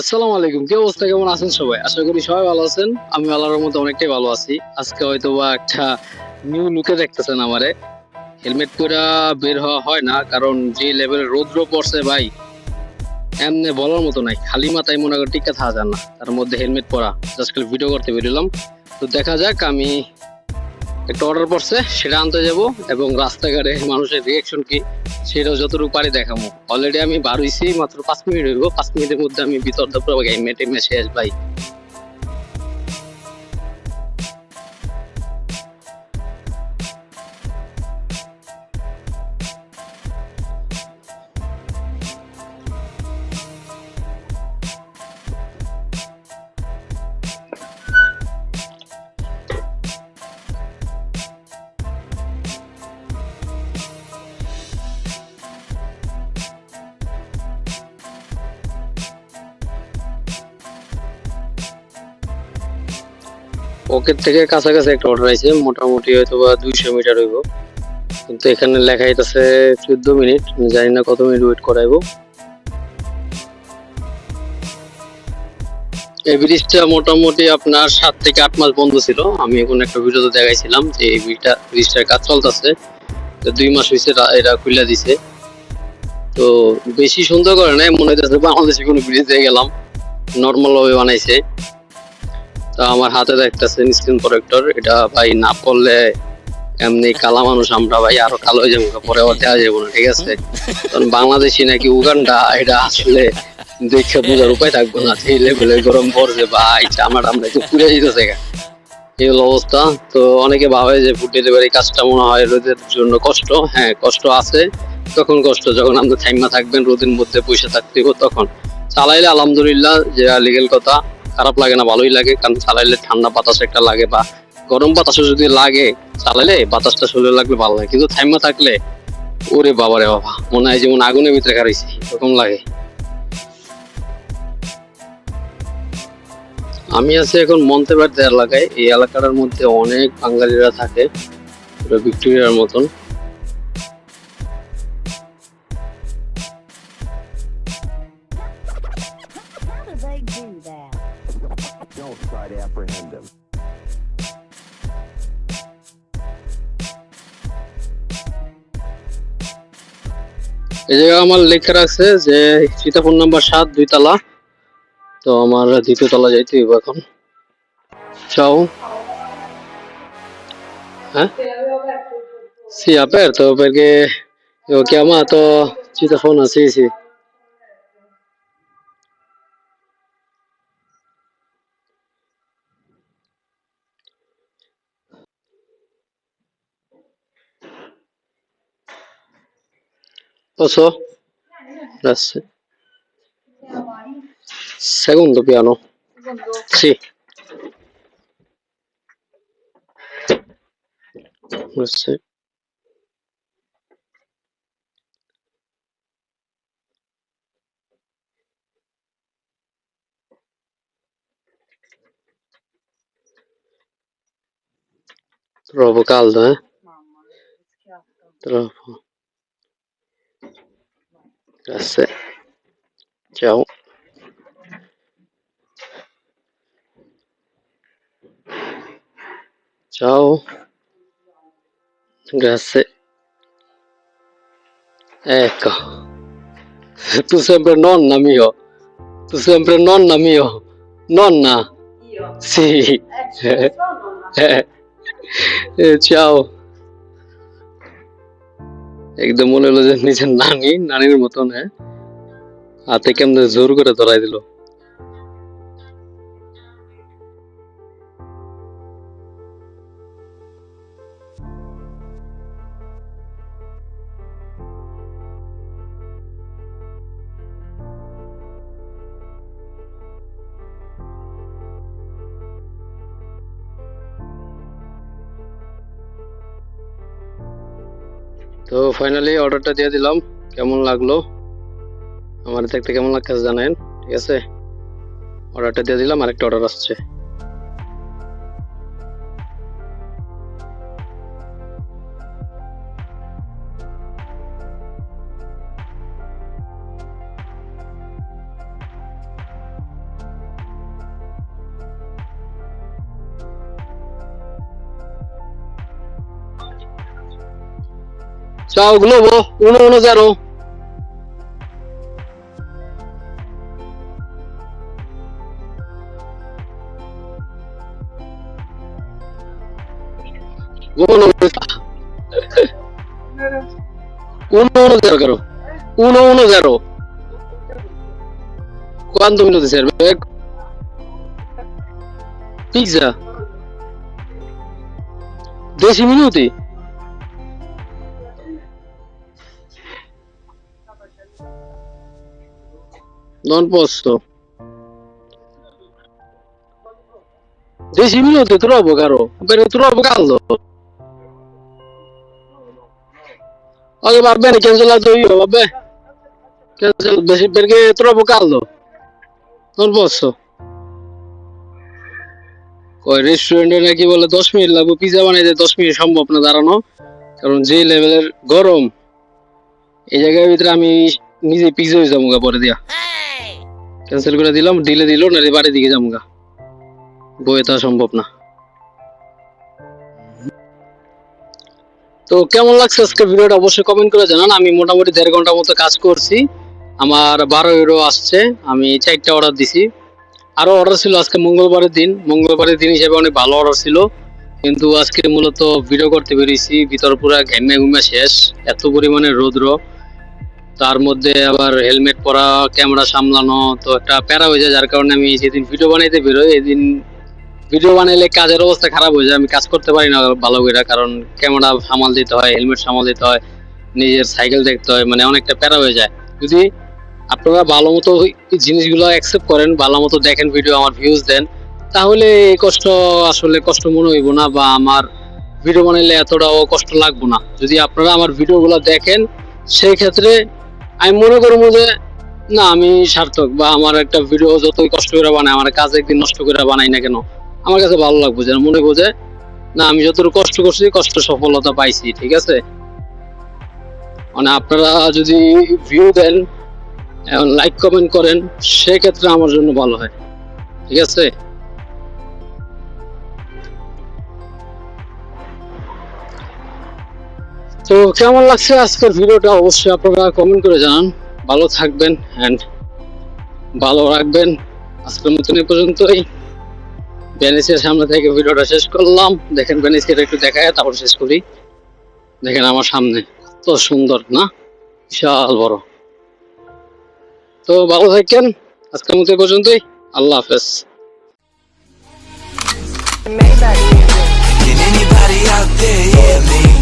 আসসালামু আলাইকুম। কি অবস্থা? কেমন আছেন সবাই? আশা করি সবাই ভালো আছেন। আমি আল্লাহর মতো অনেকটাই ভালো আছি। আজকে হয়তো বা একটা নিউ লুকে দেখতেছেন আমারে। হেলমেট পরা বের হওয়া হয় না, কারণ যে লেভেলের রৌদ্র পড়ছে ভাই, এমনি বলার মতো নাই। খালি মাথায় মনে করে টিকা থাকা যায় না। তার মধ্যে হেলমেট পরা। জাস্ট খালি ভিডিও করতে বেরোলাম। তো দেখা যাক, আমি একটা অর্ডার পড়ছে, সেটা আনতে যাব এবং রাস্তাঘাটে মানুষের রিয়েকশন কি? সেটাও যতটুকু পারি দেখামো। অলরেডি আমি বার হয়েছি মাত্র পাঁচ মিনিট হইব। পাঁচ মিনিটের মধ্যে আমি বিতর্ক দা মেসে ভাই পকেট থেকে কাছাকাছি একটা অর্ডার আছে মোটামুটি হয়তো বা দুইশো মিটার হইব। কিন্তু এখানে লেখা হইতাছে চোদ্দ মিনিট জানি না কত মিনিট ওয়েট করাইবো। এই ব্রিজটা মোটামুটি আপনার সাত থেকে আট মাস বন্ধ ছিল। আমি এখন একটা ভিডিওতে দেখাইছিলাম যে এই ব্রিজটা, ব্রিজটার কাজ চলতেছে। দুই মাস হয়েছে এরা খুলে দিছে। তো বেশি সুন্দর করে নাই, মনে হইতেছে বাংলাদেশে কোনো ব্রিজ দিয়ে গেলাম। নর্মাল ভাবে বানাইছে। তো আমার হাতে দেখতেছেন স্ক্রিন প্রোটেক্টর এটা ভাই না পড়লে এমনি কালা মানুষ, আমরা ভাই আরও কালো হয়ে যাব, পরে আবার দেওয়া যাব না, ঠিক আছে? কারণ বাংলাদেশি নাকি উগান্ডা, এটা আসলে দেখে বোঝার উপায় থাকব না এই লেভেলে গরম পড়ছে ভাই, চামড়া আমরা একটু পুড়ে যেতেছে। এই হলো অবস্থা, তো অনেকে ভাবে যে ফুড ডেলিভারি কাজটা মনে হয় রোদের জন্য কষ্ট হ্যাঁ কষ্ট আছে, তখন কষ্ট, যখন আপনি থাইমা থাকবেন, রোদের মধ্যে পয়সা থাকতে তখন। চালাইলে আলহামদুলিল্লাহ, যে লিগেল কথা। খারাপ লাগে না, ভালোই লাগে। কারণ চালাইলে ঠান্ডা বাতাস একটা লাগে বা গরম বাতাসও যদি লাগে, চালাইলে বাতাসটা শরীরে লাগলে ভালো লাগে। কিন্তু থাইমা থাকলে, ওরে বাবা রে বাবা, মনে হয় যেমন আগুনের ভিতরে খারাইছি এরকম লাগে। আমি আছি এখন মন্তেবাড়িতে এলাকায়। এই এলাকাটার মধ্যে অনেক বাঙালিরা থাকে ভিক্টোরিয়ার মতন। এই জায়গায় আমার লেখা রাখছে যে সীতাপুর নাম্বার সাত দুই তালা। তো আমার দ্বিতীয় তলা যাইতে হইব এখন। চাও হ্যাঁ? Sì, aperto perché ho chiamato citofono, আছে sì. Posso? Grazie. Secondo piano. Sì. Grazie. Troppo caldo, eh? Troppo. Grazie. Ciao. Ciao. Grazie. Ecco. Tu sempre nonna mio. Tu sempre nonna mio. Nonna. Io? Sì. Eh, Eh, eh, ciao. একদম মনে হলো যে নিজের নানি, নানির মতন হ্যাঁ? হাতে কেমন জোর করে ধরাই দিল। তো ফাইনালি অর্ডারটা দিয়ে দিলাম। কেমন লাগল? আমার দেখতে কেমন লাগছে জানেন? ঠিক আছে? অর্ডারটা দিয়ে দিলাম, আরেকটা অর্ডার আসছে। Chao Globo 110. Globo está. 110 creo. 110. ¿Cuántos minutos sirve? Pizza. 10 minutos. Non posso. 10 minuti è troppo, caro. Per troppo caldo. Ok, va bene, cancellato io, vabbè. Cancell- perché è troppo caldo. Non posso. ওই রেস্টুরেন্টে নাকি বলে দশ minute লাগবে pizza বানাইতে দশ minute সম্ভব না দাঁড়ানো কারণ যে লেভেলের গরম এই জায়গার ভিতরে আমি নিজে পিজা হয়ে যাব পরে দিয়া ক্যান্সেল করে দিলাম ডিলে দিল না বাড়ির দিকে যাব গা। বয়ে তা সম্ভব না। তো কেমন লাগছে আজকে ভিডিওটা? অবশ্যই কমেন্ট করে জানান। আমি মোটামুটি দেড় ঘণ্টা মতো কাজ করছি। আমার বারো ইউরো আসছে। আমি চারটা অর্ডার দিছি। আরও অর্ডার ছিল আজকে মঙ্গলবারের দিন। মঙ্গলবারের দিন হিসেবে অনেক ভালো অর্ডার ছিল। কিন্তু আজকে মূলত ভিডিও করতে পেরেছি ভিতর পুরা ঘেমে ঘুমে শেষ। এত পরিমাণে রৌদ্র। তার মধ্যে আবার হেলমেট পরা ক্যামেরা সামলানো, তো একটা প্যারা হয়ে যায়, যার কারণে আমি যেদিন ভিডিও বানাইতে বেরোই এদিন ভিডিও বানাইলে কাজের অবস্থা খারাপ হয়ে যায়, আমি কাজ করতে পারি না ভালো করে, কারণ ক্যামেরা সামাল দিতে হয় হেলমেট সামাল দিতে হয়, নিজের সাইকেল দেখতে হয় মানে অনেকটা প্যারা হয়ে যায়। যদি আপনারা ভালো মতো জিনিসগুলো অ্যাকসেপ্ট করেন, ভালো মতো দেখেন ভিডিও আমার ভিউজ দেন, তাহলে এই কষ্ট আসলে কষ্ট মনে হইব না বা আমার ভিডিও বানাইলে এতটাও কষ্ট লাগবো না। যদি আপনারা আমার ভিডিওগুলো দেখেন, সেই ক্ষেত্রে আমি মনে করব যে, না, আমি সার্থক বা আমার একটা ভিডিও যতই কষ্ট করে বানাই, আমার কাজ একদিন নষ্ট করে বানাই না কেন, আমার কাছে ভালো লাগবে যেন মনে বোঝে না, আমি যতটুকু কষ্ট করছি, কষ্ট সফলতা পাইছি, ঠিক আছে? মানে আপনারা যদি ভিউ দেন লাইক কমেন্ট করেন, সেক্ষেত্রে আমার জন্য ভালো হয়, ঠিক আছে? তো কেমন লাগছে আজকের ভিডিওটা? অবশ্যই আপনারা কমেন্ট করে জানান। ভালো থাকবেন অ্যান্ড ভালো রাখবেন। আজকের মতন এই পর্যন্তই। ভ্যানিসের সামনে থেকে ভিডিওটা শেষ করলাম। দেখেন ভ্যানিসকে একটু দেখায়, তারপর শেষ করি। দেখেন আমার সামনে কত সুন্দর, না? বিশাল বড়। তো ভালো থাকেন। আজকের মতো পর্যন্তই। আল্লাহ হাফেজ। Maybach.